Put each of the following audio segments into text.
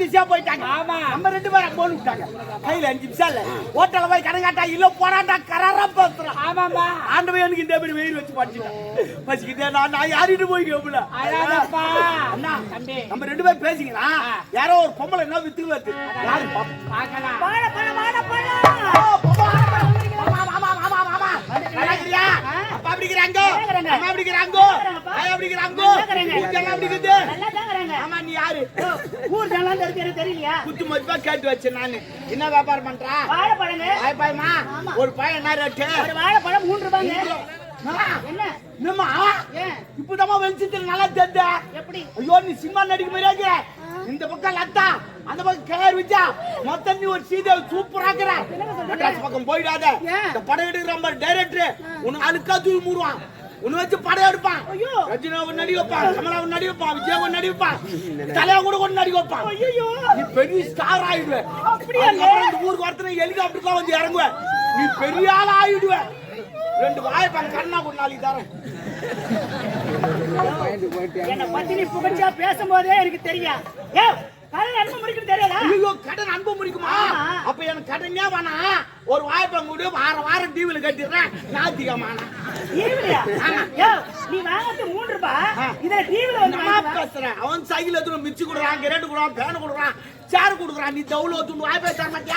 திசையா போயிட்டாங்க. ஆமா. நம்ம ரெண்டு பேரும் போன் விட்டாங்க. கையில அஞ்சு நிமிஷம் இல்ல. ஹோட்டல்ல போய் கடன் காட்டா இல்ல போறாண்டா கராரா பேசுறான். ஆமாம்மா. ஆண்டவன் எனக்கு இந்த மாதிரி வெயில் வச்சு படிச்சுட்டேன். பசிக்கிட்டே நான் நான் யாரிட்டு போய் அண்ணா தம்பி. நம்ம ரெண்டு பேரும் பேசிக்கிறா யாரோ ஒரு பொம்பளை என்ன வித்து வருது யாரு பாப்போம் இருக்கிறாங்க. அம்மா இருக்குது? நல்லா தாங்கிறாங்க ஆமா, நீ யாரு? ஊர் ஜனம் தெரிஞ்சு எனக்கு தெரியலையா குத்து மதிப்பா கேட்டு வச்சேன் நானு. என்ன வியாபாரம் பண்றா? வாழைப்பழங்க பாய்மா, ஒரு பழம் என்ன ரேட்டு? ஒரு வாழைப்பழம் மூன்று ரூபாங்க என்னம்மா? இப்பதாம்மா வெளிச்சத்துல நல்லா தெரியுது. எப்படி ஐயோ, நீ சினிமா நடிக்க இருக்கிற. இந்த பக்கம் லத்தா அந்த பக்கம் கேர் விஜா. மொத்தம் நீ ஒரு சீதை சூப்பரா இருக்கிற. மெட்ராஸ் பக்கம் போயிடாத? இந்த படம் எடுக்கிற மாதிரி டைரக்டர் உனக்கு அழுக்கா தூக்கி மூடுவான். உன்னை வச்சு படம் எடுப்பான். ரஜினி ஒரு நடி வைப்பான் கமலா ஒரு நடி வைப்பான் விஜய் ஒரு நடி வைப்பான் தலையா கூட ஒரு நடி வைப்பான். நீ பெரிய ஸ்டார் ஆயிடுவ. அப்படியா? இந்த ஊருக்கு ஒருத்தனை ஹெலிகாப்டர்லாம் வந்து இறங்குவ. நீ பெரிய ஆள் ஆயிடுவ. ரெண்டு வாய்ப்பான் கண்ணா கொண்டு நாளைக்கு தரேன். என்ன பத்தி நீ புகழ்ச்சியா பேசும்போதே எனக்கு தெரியும். கடன் அன்பு முடிக்கும் தெரியாதா ஐயோ கடன் அன்பு முடிக்குமா. அப்ப எனக்கு கடனே வேணாம் ஒரு வாய்ப்பை கூட வார வாரம் டிவில கட்டிடுறேன். நாத்திகமானா நீ வாங்கறது மூன்று ரூபாய் இதுல டிவில வந்து. பேசுறேன் அவன் சைக்கிள் எடுத்து மிச்சு கொடுக்குறான் கிரேட் கொடுக்குறான் பேன் கொடுக்குறான். சேர் கொடுக்குறான் நீ தவுல ஒத்து வாய்ப்பை தர மாட்டியா?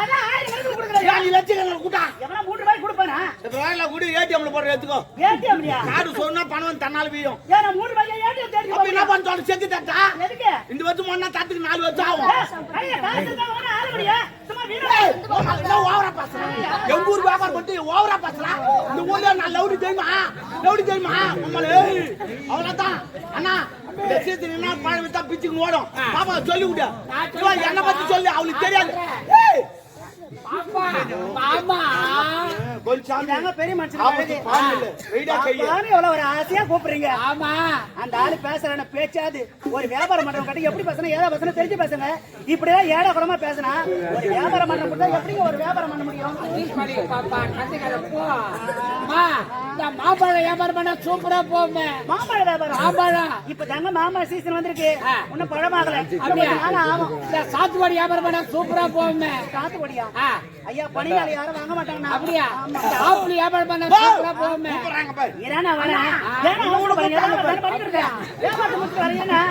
அதான் ஆயிரம் கணக்கு கொடுக்குறேன். நீ லட்சக்கணக்கில் கூட்டா. எவனா மூன்று ரூபாய் கொடுப்பானா? வேலை கூட ஏடிஎம்ல போடுற எடுத்துக்கோ. ஏடிஎம்லயா? காடு சொன்னா பணம் தன்னால் வீயும். ஏ நான் மூன்று ரூபாய் ஏடிஎம் தேடி அப்ப என்ன பண்ண செக்கு தட்டா எதுக்கு? இந்த வருஷம் ஒன்னா தட்டுக்கு நாலு வருஷம் ஆகும். ஓவரா பேசுறான்? எங்க ஊர் வியாபாரம் ஓவரா பேசுறான். இந்த ஊர்ல நான் லவுடி தெரியுமா? லவுடி தெரியுமா? நம்மள, அவ்வளவுதான். அண்ணா, சீசன் என்ன பழம் வித்தா பிச்சுக்கு ஓடும். பாப்பா சொல்லி விடு. என்னை பத்தி சொல்லு, அவளுக்கு தெரியாது. பெரிய ஒரு ஆசையா கூப்பிடுறீங்க. ஆமா. அந்த ஆளு பேசுறான பேச்சாது. ஒரு வியாபாரம் பண்றவங்க கிட்ட எப்படி பேசணும் ஏதா பேசணும் தெரிஞ்சு பேசுங்க. இப்படிதான் ஏடா குடமா பேசினா ஒரு வியாபாரம் பண்ற கூட எப்படிங்க ஒரு வியாபாரம் பண்ண முடியும்? இந்த வியாபாரம் பண்ண சூப்பரா போமே மாம்பழ வியாபாரம்? மாம்பழம் இப்ப தாங்க மாம்பழ சீசன் வந்திருக்கு. ஆ. இன்னும் பழமாகல. அப்படியா? ஆகும். இந்த சாத்துக்குடி வியாபாரம் பண்ண சூப்பரா போமே காத்துக்குடியா ஆ. ஐயா பனிநாள் யாரும் வாங்க மாட்டாங்க அப்படியா? இந்த ஆப்பிள் வியாபாரம் பண்ண சூப்பரா போமே வரேன் ஏன்னா அவங்க பண்ணிட்டு இருக்கேன். வியாபாரத்தை வரேன்,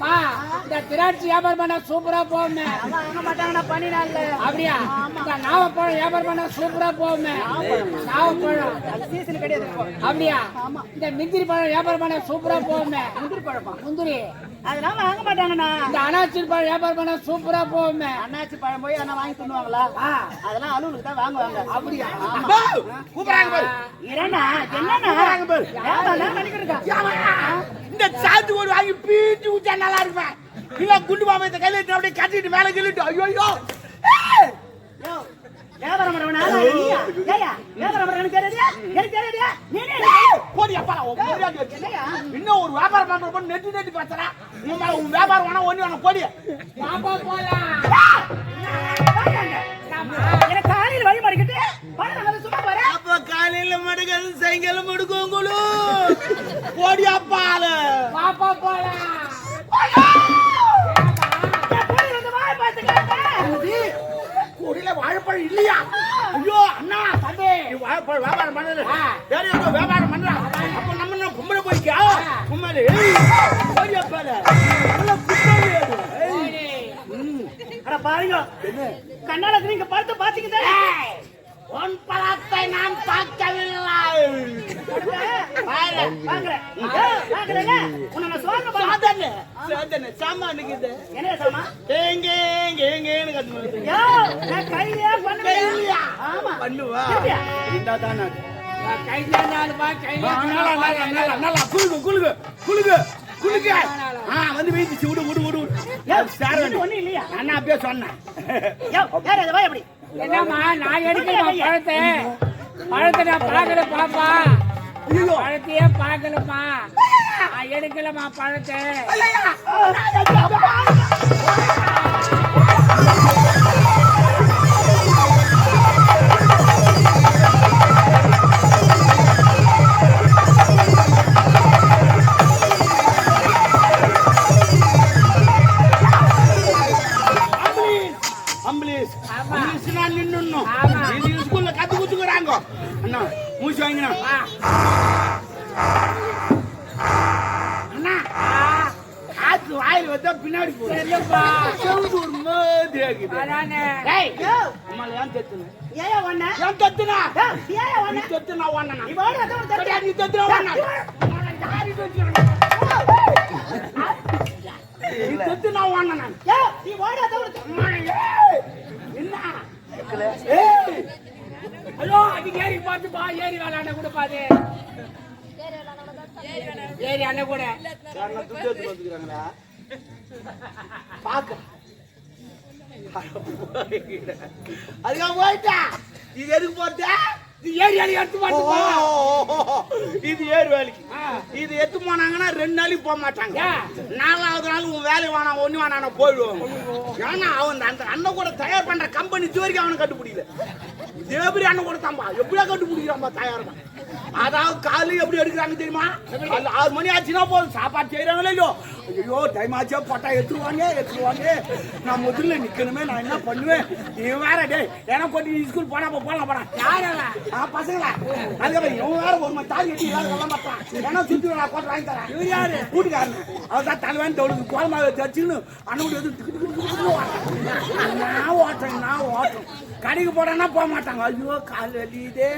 பா இந்த திராட்சை வியாபாரம் பண்ண சூப்பரா அவங்க வாங்க பனிநாள்ல அப்படியா? இந்த நாவப்பழம் வியாபாரம் பண்ண சூப்பரா போமே நாவப்பழம். சீசன் கிடையாது. அப்படியா? இந்த முந்திரி பழம் வியாபாரம் பண்ண சூப்பரா போமே முந்திரி பழமா? முந்திரி. அதெல்லாம் வாங்க மாட்டாங்கண்ணா. இந்த அனாச்சி பழம் வியாபாரம் பண்ண சூப்பரா போமே அண்ணாச்சி பழம் போய் அண்ணா வாங்கி தின்னுவாங்களா அதெல்லாம் அலுவலுக்கு தான் வாங்குவாங்க. அப்படியா. இரணா என்னண்ணா இருக்கா? இந்த சாத்து ஒரு வாங்கி நல்லா இருப்பேன். இல்ல குண்டு இந்த கையில எடுத்து அப்படியே கட்டிட்டு மேல கிள்ளிட்டு ஐயோ ஐயோ. வியாபாரம் பண்றவனா நீயா ஏயா வியாபாரம் பண்றவனுக்கு தெரியாதா எனக்கு தெரியாதா நீனே எனக்கு போடி அப்பா? இன்னும் ஒரு வியாபாரம் பண்ற பொண்ணு நெட்டி நெட்டி பேசுறா. உன் மேல உன் வியாபாரம் வேணா ஒண்ணு வேணா போடி. பாப்பா போலாம். எனக்கு காலையில் வழி வந்து சும்மா போறேன். அப்ப காலையில மடுக்கிறது சாயங்காலம் மடுக்கோங்குளு போடி அப்பால வாழைப்பழம் இல்லையா? ஐயோ அண்ணா தம்பி. வாழைப்பழம் வியாபாரம் பண்ணல வேற ஏதோ வியாபாரம் பண்றா அப்ப நம்ம கும்பல போய்க்கா கும்பல பாருங்க. கண்ணால நீங்க பார்த்து பாத்தீங்க உன் பழத்தை நான் பார்க்கவில்லை. பாரு. வாங்குறேங்க உன்னை நான் சோழ சாதாரண சாதாரண சாமானுக்கு இது. என்ன சாமா? எங்க எங்க எங்கன்னு கத்து வருது. யோ நான் கையிலே பண்ணுவேன். கையிலயா? ஆமா. பண்ணுவா? எப்படியா? இந்தா தானே கையில நாலுபா கையில நல்லா நல்லா நல்லா நல்லா குளுகு குளுகு குளுகு குளுகு ஆ வந்து வீட்டுச்சு விடு விடு விடு சார் ஒண்ணும் இல்லையா? நான் அப்படியே சொன்னேன். யார் அது? வா எப்படி? என்னம்மா நான் எடுக்கல பழத்தை? பழத்தை நான் பார்க்கல பாப்பா. பழத்தையே பார்க்கலம்மா. நான் எடுக்கலம்மா பழத்தை. மூச்சு வாங்கினா. காத்து வாயில் வந்தா பின்னாடி என்ன ஐயோ அது ஏறி பார்த்து பா ஏறி விளாண்ட கூட பாது ஏறி அண்ணன் கூட. பாக்க அதுக்காக போயிட்டா. இது எதுக்கு போறதா? அணி எடுத்து பார்த்துப்பா இது ஏறு வேலைக்கு. இது எத்து போனாங்கன்னா ரெண்டு நாளைக்கு போக மாட்டாங்க? நாலாவது நாள் உன் வேலை வேணாம் ஒண்ணு வேணாம் போயிடுவாங்க. ஏன்னா அவன் அந்த அண்ணன் கூட தயார் பண்ற கம்பெனி இது வரைக்கும் அவனை கண்டுபிடிக்கல. இதே மாதிரி அண்ணன் கூட தான்பா எப்படியா கண்டுபிடிக்கிறான்பா தயார் தான் அதாவது காலு எப்படி எடுக்கிறாங்க தெரியுமா? ஆறு மணி ஆச்சுன்னா போதும். சாப்பாடு செய்யறாங்களோ இல்லையோ? ஐயோ டைம் ஆச்சா பட்டா எடுத்துருவாங்க எடுத்துருவாங்க. நான் முதல்ல நிக்கணுமே நான் என்ன பண்ணுவேன்? நீ வேற டேய் ஏன்னா கொண்டு ஸ்கூல் போனா போ, போலாம் போடா. யாரவன் ஆ, பசங்களா? அதுக்கப்புறம் இவன் வேற ஒரு மணி தாலி கட்டி வேற சொல்ல மாட்டான். ஏன்னா சுத்தி நான் போட்டு வாங்கி தரேன். இவன் யாரு? கூட்டுக்காரன் அவர்தான் தலைவன் தோளுக்கு கோலமாவை தச்சுன்னு அண்ணன். நான் ஓட்டுறேன் நான் ஓட்டுறேன். கடைக்கு போடனா போக மாட்டாங்க? ஐயோ கால் வெளியுதே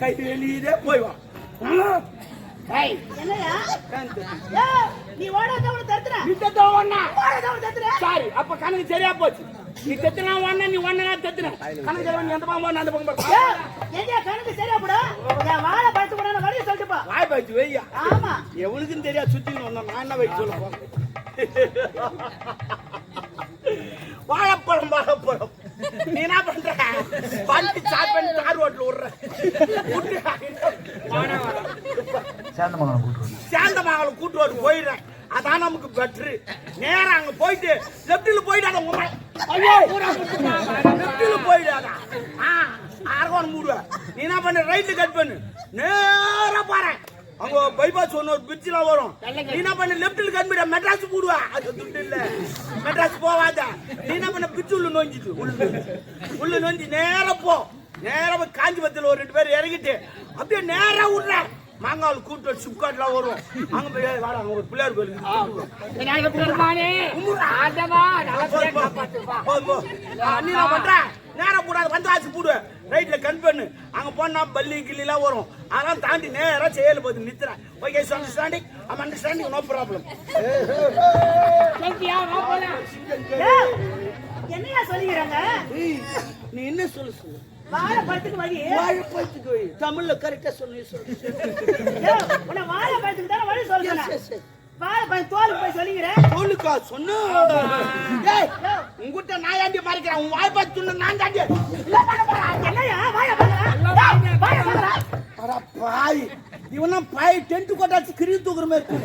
கை வெளியுதே போய்வான் நீ உனக்கு தெரியும். நீ தெத்த அதான் உனக்கு தெரியும். சாரி அப்ப கணக்கு சரியா போச்சு. நீ தெத்துனா ஒண்ணா நீ ஒண்ணா தெத்துன கணக்கு சரியா நீ பக்கம் போ, அந்த பக்கம் போ. எங்கேயா கணக்கு சரியா போடு? வாழை நான் வழியை சொல்லிட்டு போ. வாய் பாய்ச்சி வெய்யா ஆமா. எவனுக்கும் தெரியாது சுத்தி வந்தோம் நான் என்ன வைக்க சொல்ல போறேன்? வாழைப்பழம் வாழைப்பழம். நீ என்ன பண்ற? வண்டி ஸ்டார்ட் பண்ணி தார் ரோட்ல விடுற விட்டு சேந்தமங்கலம் கூட்டு ரோடு போயிடுறேன். அதான் நமக்கு பெட்ரு நேரா அங்க போயிட்டு லெப்டில் போயிடாத உங்க ஐயோ! லெப்டில் போயிடாதா. ஆ அரகோணம் மூடுவேன் நீ என்ன பண்ணு? ரைட்ல கட் பண்ணு. நேரா பாரு அங்க பைபாஸ் ஒன்று ஒரு பிரிட்ஜில் வரும். நீ என்ன பண்ணு? லெப்டில் கட் பண்ணி மெட்ராஸ் போடுவா அது துட்டு இல்ல. மெட்ராஸ் போவாத நீ என்ன பண்ண பிரிட்ஜ் உள்ள நோஞ்சிட்டு உள்ள உள்ள நோஞ்சி நேரா போ. நேரா போய் காஞ்சிபுரத்தில் ஒரு ரெண்டு பேர் இறங்கிட்டு அப்படியே நேரா விடுற மாங்காவில் கூட்டு சுக்காட்லாம் வரும் அங்க போய் வாடா அங்க ஒரு பிள்ளையார் கோயில் இருக்கு. விநாயக பெருமானே ஆண்டவா நல்லபடியா காப்பாத்துப்பா போதும், போ. ஆ, நீ பண்ற. நேரா போடாது வந்து ஆச்சு போடு. ரைட்ல கண் பண்ணு. அங்க போனா பல்லி கிள்ளி எல்லாம் வரும். அதெல்லாம் தாண்டி நேரா செயல் போது நித்துறேன் okay understanding I'm understanding no problem சொல்லியா வா போலாம் யோ, என்னய்யா சொல்லிக்கிறாங்க நீ என்ன சொல்லு சொல்லு. வாழை பழத்துக்கு வழி? வாழைப்பழத்துக்கு வை. தமிழ்ல கரெக்டா சொல்லு சொல்லு உன்னை வாழை பழத்துக்கு தானே வழி சொல்றேன். Yes, yes, yes. வாழை பழம் தோலுக்கு போய் சொல்லிக்கிறேன் சொல்லுக்கா சொன்னு உங்ககிட்ட நான் ஏண்டி மறைக்கிறேன்? உன் வாய்ப்பாத்து சொன்ன நான் தாண்டி என்னய்யா வாழை வாழை பாய் இவனா பாய் டென்ட் கொட்டாச்சு கிரி தூக்குற மாதிரி.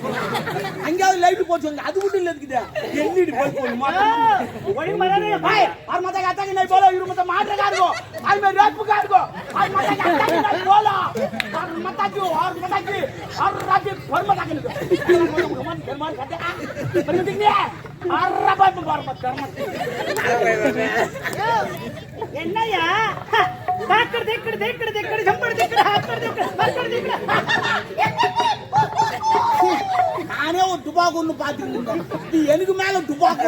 அங்கேயாவது லைட் போச்சு அது மட்டும் இல்ல இருக்குது எல்இடி பல்ப் போடுமா ஒழுங்கு மரியாதையா பாய். ஆறு மத்த காத்தாங்க நான் போல இரு மத்த மாட்டக்கா இருக்கும் அது மாதிரி ரேப்புக்கா இருக்கும் ஆறு மத்த காத்தாங்க நான் போல. ஆறு மத்தாச்சு ஆறு மத்தாச்சு. ஆறு ராத்தி பர்மத்தாக்கு இருக்கு கர்மான் கட்டா பர்மத்திங்க ஆறு ரபாய் பர்ம கர்மத்தி யோ, என்னய்யா தாக்கடு திக்கடு திக்கடு திக்கடு சம்படு திக்கடு ஹக்கடு திக்கடு மக்கடு திக்கடு நானே ஒரு துபாக்கு இருந்தேன் நீ எனக்கு மேல துபாக்கு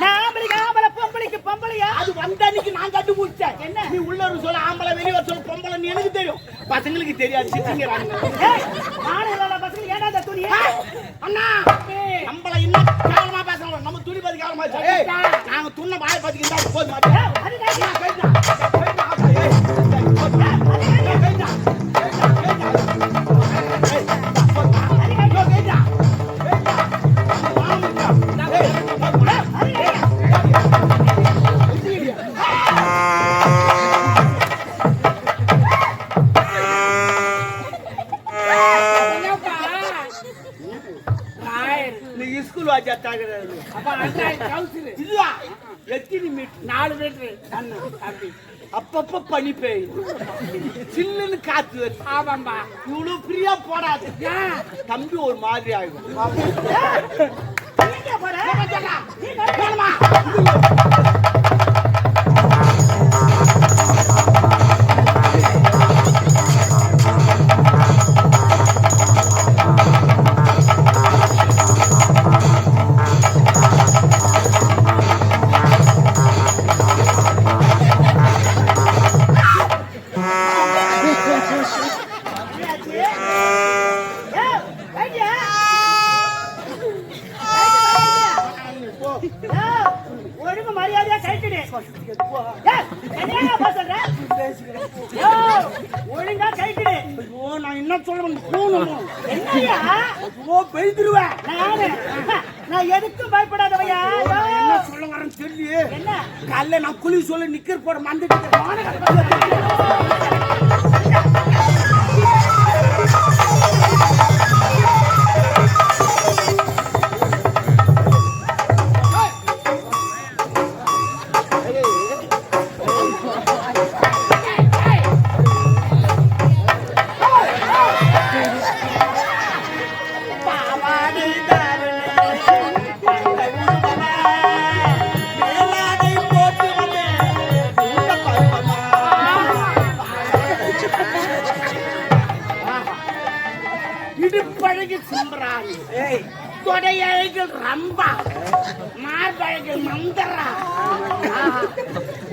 நான் ஆம்பளைக்கு ஆம்பளை பொம்பளைக்கு பொம்பளையா? அது வந்த அன்னைக்கு நான் கண்டுபிடிச்சேன் என்ன? நீ உள்ள இருந்து சொல்ல ஆம்பளை வெளியே சொல்ல பொம்பளை நீ எனக்கு தெரியும். பசங்களுக்கு தெரியாது சித்திங்கிறாங்க நானும் இல்லாத பசங்க ஏன்டா இந்த துணி அண்ணா! நம்ம துணி பத்தி கேவலமா பேசலாம். ஏய், எத்தனை மீட்டர்? நாலு மீட்டரு. அண்ணா அப்படி அப்பப்ப பனி பெய்யும் சில்லுன்னு காத்து. வருது ஆமாம்பா இவ்வளவு ஃப்ரீயா போடாது தம்பி ஒரு மாதிரி ஆகும் எங்க நான் என்ன சொல்றேன்? போகணும் என்னையா ஐயோ பெய்திருவேன் நானு நான் எதுக்கும் பயப்படாதவையா என்ன சொல்ல வரேன்னு சொல்லி என்ன காலைல நான் குழி நிக்கிற போட மந்துட்டு தொடையழகில் ரம்பா. மார்பழகில் மந்தரா.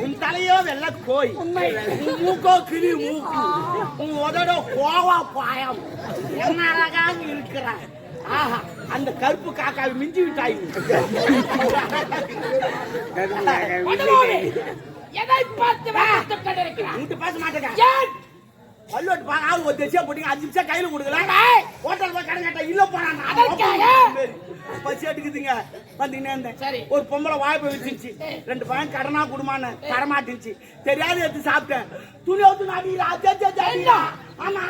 உன் தலையோ வெள்ள கோய். உன் மூக்கோ கிளி மூக்கு. உன் உதடோ கோவா பாயம். என்ன அழகாக இருக்கிறாய். ஆஹா அந்த கருப்பு காக்காவை மிஞ்சி விட்டாய். எதை பார்த்து பேச மாட்டேங்க பல்லோட்டு பாக்க ஆள் ஒரு தேசியா போட்டீங்க அஞ்சு நிமிஷம் கையில கொடுக்கல ஹோட்டல் போய் கடை கேட்டா இல்ல அதற்காக? பசி எடுக்குதுங்க வந்துக்கினே இருந்தேன் சரி. ஒரு பொம்பளை வாய்ப்பு வச்சிருச்சு ரெண்டு பையன் கடனா குடுமான்னு தரமாட்டுச்சு தெரியாது எடுத்து சாப்பிட்டேன் துணி நாடிக்கிறா என்ன? ஆமா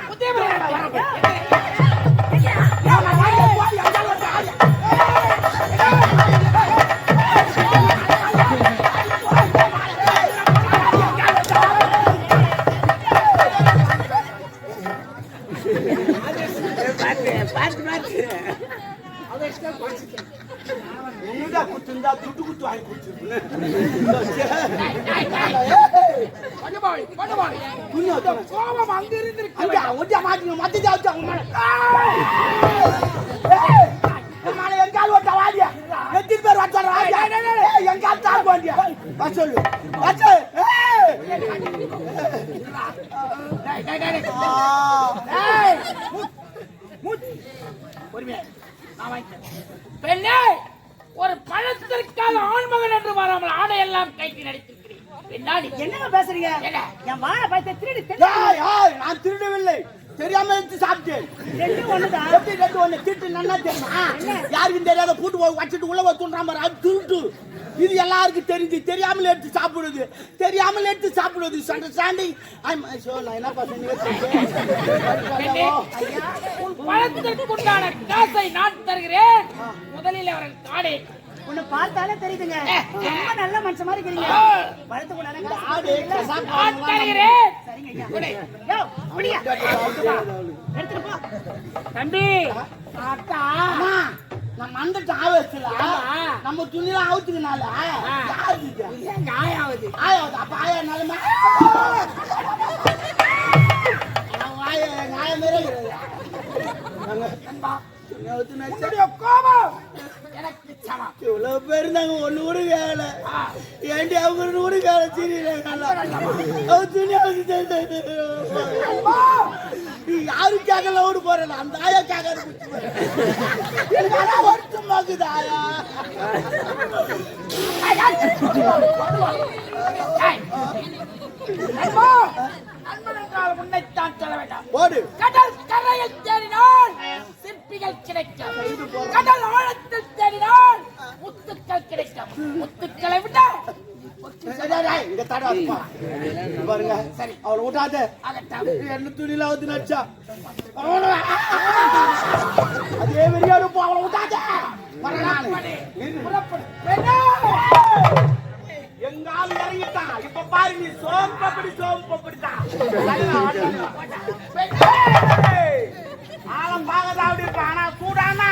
துட்டு குத்து வாங்கி குடுத்துருக்கேன் கோபம் அங்க அவங்க மேல எங்கால் ஓட்ட வாடியா பேர் வச்சாரு எங்கால் வாடியா சொல்லு வச்சு பொறுமையா, நான் வாங்கிக்கிறேன். பெண்ணே பழத்திற்காக ஆண்மகன் என்று வராமல் ஆடையெல்லாம் கைக்கு நடித்திருக்கிறேன். என்னங்க பேசுறீங்க? என் வாழை பழத்தை திருடி நான் திருடவில்லை. தெரியாம எடுத்து சாப்பிட்டேன். ரெண்டு ஒண்ணுதான் ரெண்டு ஒண்ணு? திட்டு நல்லா தெரியுமா? யாருக்கும் தெரியாத பூட்டு போய் வச்சுட்டு உள்ள தூண்டுற மாதிரி அது திருட்டு. இது எல்லாருக்கும் தெரிஞ்சு தெரியாமல் எடுத்து சாப்பிடுவது தெரியாமல் எடுத்து சாப்பிடுவது அண்டர்ஸ்டாண்டிங் நான் என்ன பெண்ணே, பண்ணுறேன் உன் பழத்திற்குண்டான காசை நான் தருகிறேன். முதலில் அவர்கள் காடை உன்னை பார்த்தாலே தெரியுதுங்க. ரொம்ப நல்ல மனுஷன் மாதிரி. யோ, அப்படியா? எடுத்துட்டு போ. தம்பி. அக்கா அம்மா, நம்ம வந்துட்டு ஆவேசத்துல ஆமா. நம்ம இது? எங்க ஆயாவது ஆயாவது அப்ப ஆயா நிலைமை. என்னுடைய கோபம். இவ்வளவு பேர் இருந்தாங்க? ஒண்ணு கூட கேட்கல ஏண்டி அவங்க கூட கேட்கல சரி அவ துணி அவுத்து நீ யாரும் கேட்கல ஓடு போறேன். அந்த ஆயா கேட்காத வருத்தமாக்குது ஆயா உன்னைத்தான் சொல்ல வேண்டாம். ஓடு. கடல் கரையில் தேடினால் சிற்பிகள் கிடைக்கும். கடல் ஆழத்தில் தேடினால் முத்துக்கள் கிடைக்கும் முத்துக்களை விட சரி, சரி, சரி, இங்க தட வைப்பா. இங்க பாருங்க. சரி. அவளை விட்டாத. என்ன துணியில வந்து நடிச்சா அதே வெறியோடு போ அவளை விட்டாத! எங்க ஆள் இறங்கிட்டான். இப்ப பாரு நீ சோம்பப்படி சோம்பப்படிதான் ஆளம் பாகதா அப்படி இருப்பான். ஆனா சூடானா.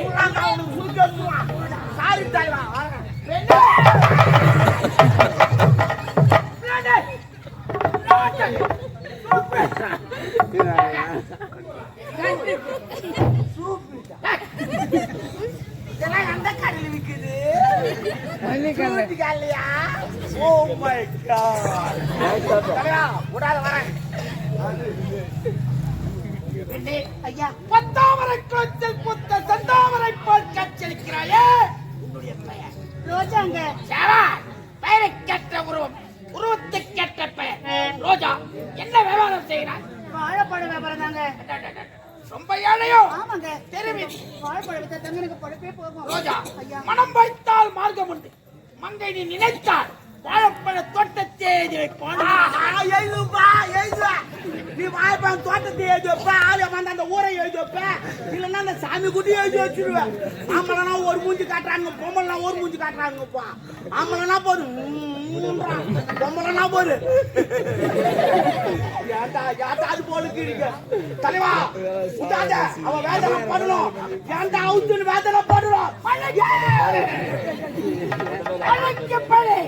சூடாங்க அவனுக்கு சுருக்கி வச்சுருவான். சாரி தாய்வா அந்த கடையில் விக்குது ஓ மை காட் விடாத வரேன் ஐயா, பத்தாமரை குளத்தில் புத்த செந்தாமரை போல் காட்சியளிக்கிறாயே உன்னுடைய பெயர் ரோஜாங்க பெயரை கேட்ட உருவம். உருவத்தை கேட்ட பெயர். ரோஜா. செய்கிறாய் வாழைப்பழ வியாபாரம் தாங்க. ரொம்ப ஏழையோ? ஆமாங்க. தெரிவிதி வாழைப்பழ வித்தா தங்க எனக்கு பழப்பே போகும். ரோஜா மனம் வைத்தால் மார்க்கம் உண்டு. மங்கை நீ நினைத்தால் வாழைப்பழ தோட்டத்தை எழுதி வைப்பான். எழுதுப்பா, எழுது. நீ வாய்ப்பான் தோட்டத்தை எழுதி வைப்ப, ஆளு வந்து அந்த ஊரை எழுதி வைப்ப. அந்த சாமி குட்டி எழுதி வச்சிருவேன். ஆம்பளைனா ஒரு மூஞ்சி காட்டுறாங்க, பொம்பளைனா ஒரு மூஞ்சி காட்டுறாங்கப்பா. ஆம்பளைனா போது, ம்ம்ன்றான். பொம்பளைனா போது. ஏன்டா, ஏன்டா அது போல கீழிங்க? தலைவா, விட்டாத. அவ வேதனை படணும். ஏன்டா அவுத்துன்னு வேதனை படணும்?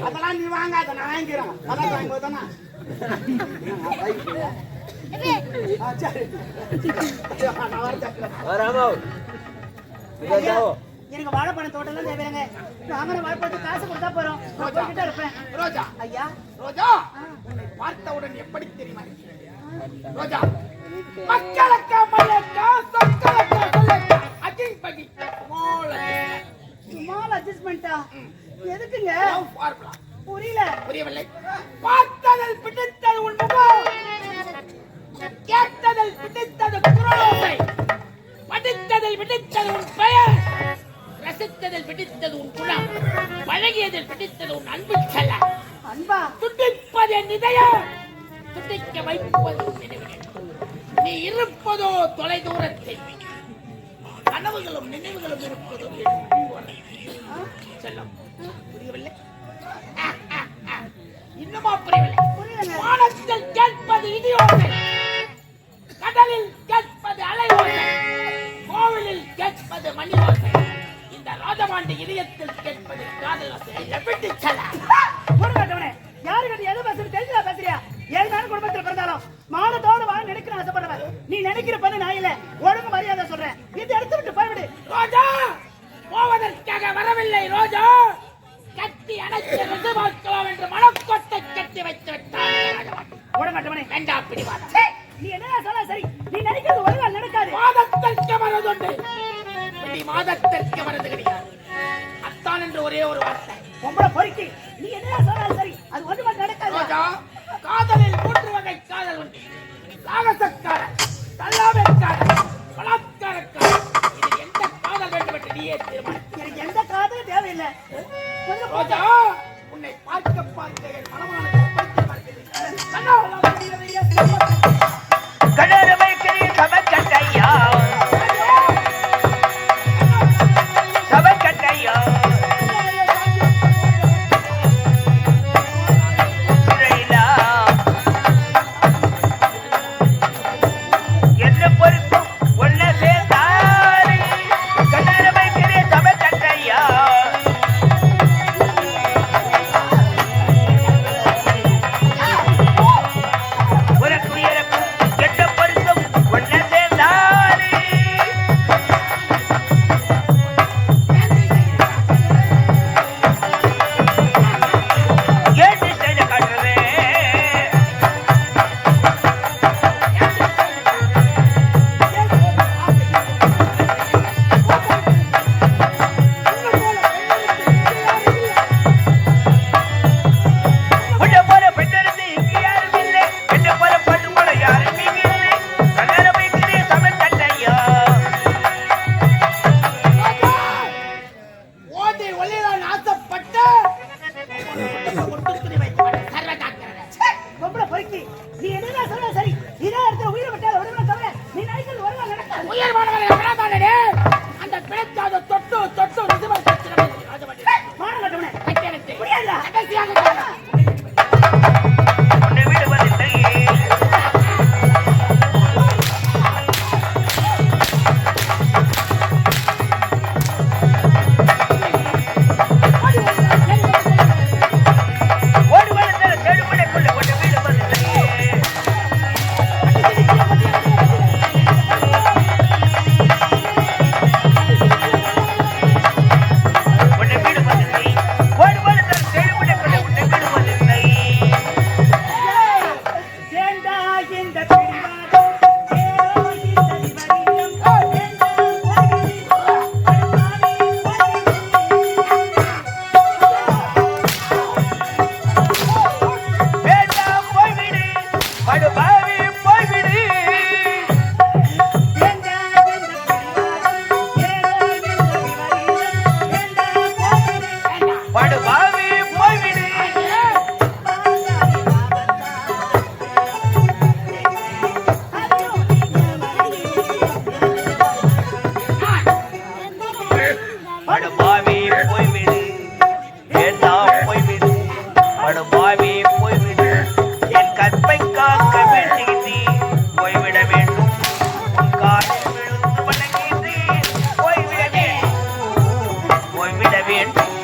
அதெல்லாம் நீ வாங்காத, நான் வாங்கிறேன் அதான் வாங்கி எனக்கு வாழைப்பழம் தோட்டம் தான் தேவைங்க வாங்கின வாழைப்பழத்துக்கு காசு கொடுத்தா போறோம். போய்கிட்டே இருப்பேன். ரோஜா. ஐயா. ரோஜா உன்னை பார்த்தவுடன் எப்படி தெரியுமா? ரோஜா மக்களுக்கு மலைக்கா சொற்களுக்கு சொல்லக்கா அஜிங் பகி சுமால் அட்ஜஸ்ட்மெண்டா எதுக்குங்க? புரியல. புரியவில்லை. பார்த்ததில் பிடித்தது உன் முகம். கேட்டதில் பிடித்தது குரலோசை படித்ததில் பிடித்தது உன் பெயர். ரசித்ததில் பிடித்தது உன் குணம். பழகியதில் பிடித்தது உன் அன்பு செல்ல. அன்பா. துடிப்பது என் இதயம். துடிக்க வைப்பது நீ இருப்பதோ தொலை தூரத்தில். கனவுகளும் நினைவுகளும் இருப்பதோ. செல்லம். புரியவில்லை? இன்னுமா புரியவில்லை. வானத்தில் கேட்பது இடி ஓசை கடலில் கேட்பது அலை ஓசை கோவிலில் கேட்பது மணி ஓசை இந்த ராஜபாண்டி இதயத்தில் கேட்பது காதல் ஓசை எப்படி செல்ல. போடுகாட்டவனே யாரு கிட்ட எது பேசுறது தெரிஞ்சா பேசுறியா? ஏழ்மையான குடும்பத்துல பிறந்தாலும் மானத்தோடு வாழ நினைக்கிற ஆசைப்படுறவன். நீ நினைக்கிற பண்ணு நான் இல்ல. ஒழுங்கு மரியாதை சொல்றேன். இது எடுத்து விட்டு போய்விடு. ரோஜா போவதற்காக வரவில்லை ரோஜா. கட்டி அணைத்து ருசி பார்க்கலாம் என்று மனக்கொட்டை கட்டி வைத்து விட்டார். போடுகாட்டவனே வேண்டாம் பிடிவாதம். நீ என்ன சொல்ல சரி? நீ நினைக்கிறது ஒழுங்கா நடக்காது. மாதத்திற்கு பிடி மாதத்திற்கு வரது கிடையாது. அத்தான் என்று ஒரே ஒரு வார்த்தை. பொம்பளை பொறுக்கி. நீ என்ன சொன்னாலும் சரி? அது ஒண்ணுமே நடக்காது. ரோஜா காதலில் மூன்று வகை காதல் உண்டு. சாகசக்காரன் தள்ளாமைக்காரன் பலாத்காரக்காரன் இது எந்த காதல் வேண்டும் என்று நீயே தீர்மானம் எனக்கு எந்த காதலும் தேவையில்லை. ரோஜா உன்னை பார்க்க பார்க்க என் போய்விட வேண்டும்.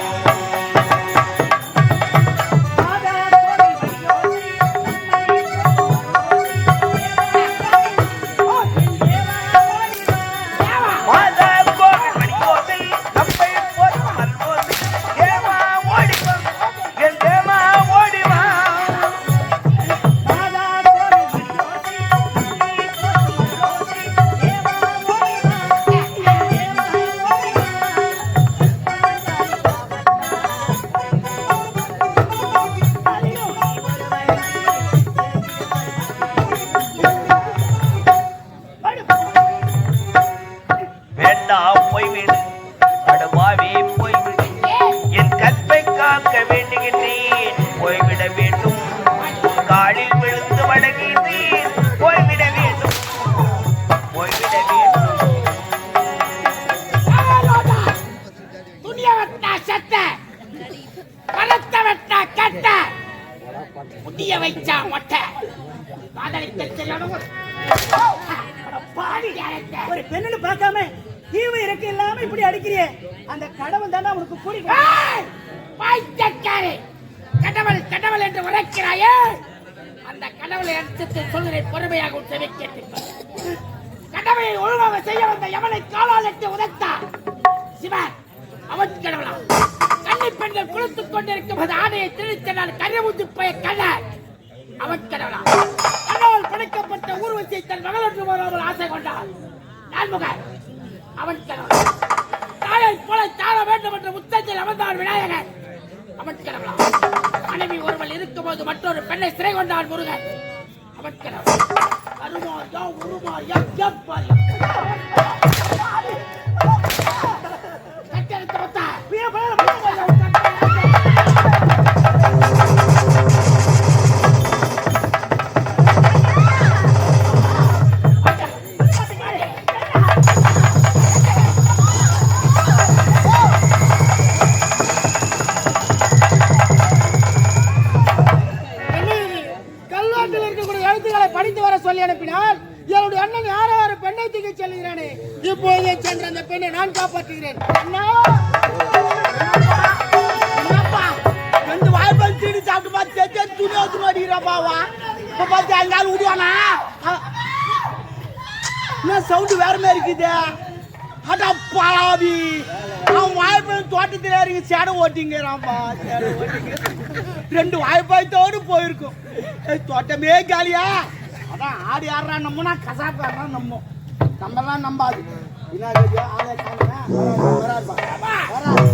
கன்னி குளித்துக் கொண்டிருக்கும் போது ஆடையை திணித்தனால் கருவுந்து போய கல்ல அவன் கடவுளா கடவுள் படைக்கப்பட்ட ஊர்வசியை தன் மகளொன்று வராமல் ஆசை கொண்டார் நான்முகன் அவன் கடவுள் தாயை போல தாழ வேண்டும் என்ற முத்தத்தில் அமர்ந்தான் விநாயகர் அவன் கடவுளா மனைவி ஒருவள் இருக்கும்போது மற்றொரு பெண்ணை சிறை கொண்டான் முருகன். அவன் கடவுள் அருமார் யா உருமார் பெண்ணை அண்ணா! ரெண்டு வாய்ப்பால் தீனி சாப்பிட்டு பார்த்து சேர்த்து துணி வச்சு மாட்டேங்கிறாப்பாவா இப்போ பார்த்து அங்காலும் விடுவானா அ- என்ன சவுண்டு வேற மாதிரி இருக்குது. அடா பாவி. அவன் வாய்ப்பால் தோட்டத்தில் இறங்கி சேடை ஓட்டிங்கிறான்ப்பா சேடை ஓட்டிங்க ரெண்டு வாய்ப்பாயத்தோடு போயிருக்கும். ஏய், தோட்டமே காலியா? அதான் ஆடி ஆடுறா நம்மனா கசாப்பாடுறா நம்ம. நம்மலாம் நம்பாது. என்ன ஆளை காணுங்க வராது வராது